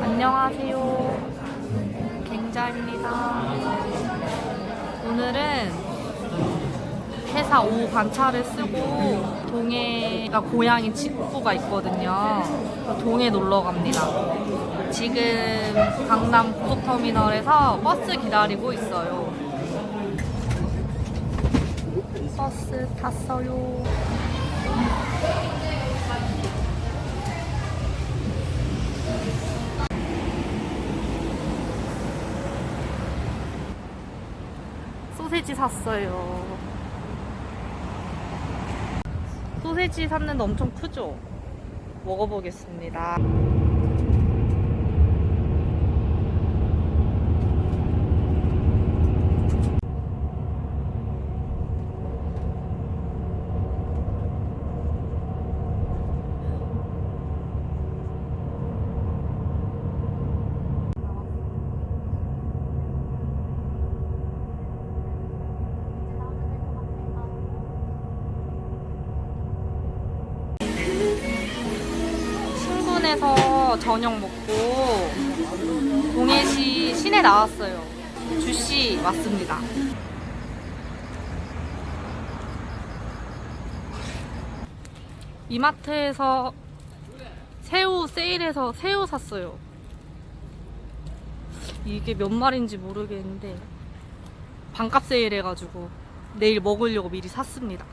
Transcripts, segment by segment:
안녕하세요. 갱자입니다. 오늘은 회사 오후 관찰을 쓰고 동해가 고향인 직구가 있거든요. 동해 놀러 갑니다. 지금 강남 고속터미널에서 버스 기다리고 있어요. 버스 탔어요. 소세지 샀어요. 소세지 샀는데 엄청 크죠? 먹어보겠습니다. 신군에서 저녁 먹고 동해시 시내 나왔어요. 주시 왔습니다. 이마트에서 새우 세일해서 새우 샀어요. 이게 몇 마리인지 모르겠는데 반값 세일해가지고 내일 먹으려고 미리 샀습니다.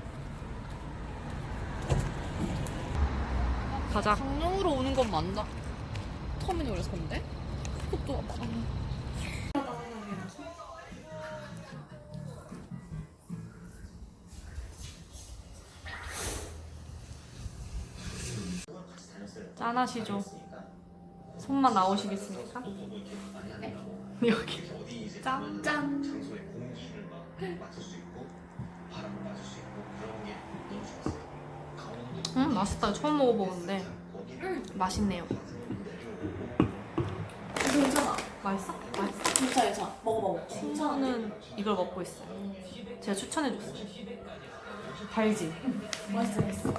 가자. 강릉으로 오는 건 맞나? 터미널에서 근데? 그것도 짠하시죠? 손만 나오시겠습니까? 여기 짠! 짠! 음 맛있다. 처음 먹어보는데 맛있네요. 괜찮아. 맛있어? 맛있어? 괜찮아 괜찮아. 먹어봐 저는 이걸 먹고 있어요. 제가 추천해줬어요. 달지? 맛있어 맛있어.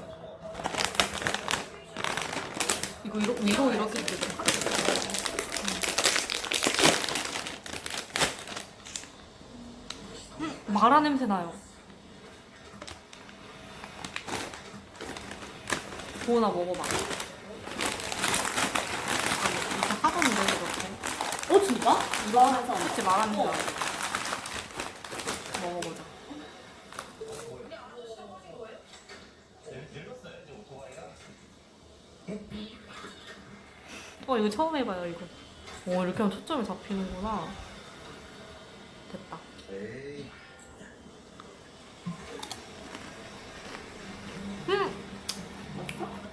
이거 위로, 위로 이렇게 뜯어 음, 마라 냄새 나요 보나 먹어봐. 이거 하던데 이렇게 어 진짜? 이거 하면서 그치 냄새 나 먹어보자. 어 이거 처음 해봐요 이거. 오 이렇게 하면 초점이 잡히는구나. 됐다. 음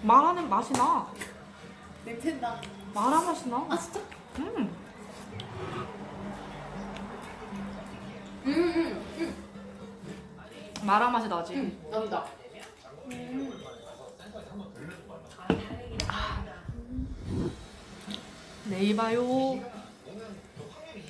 마라는 맛이 나. 냄새 나 마라 맛이 나. 아 진짜? 음. 응응응 마라 맛이 나지? 응, 난다. 내일 봐요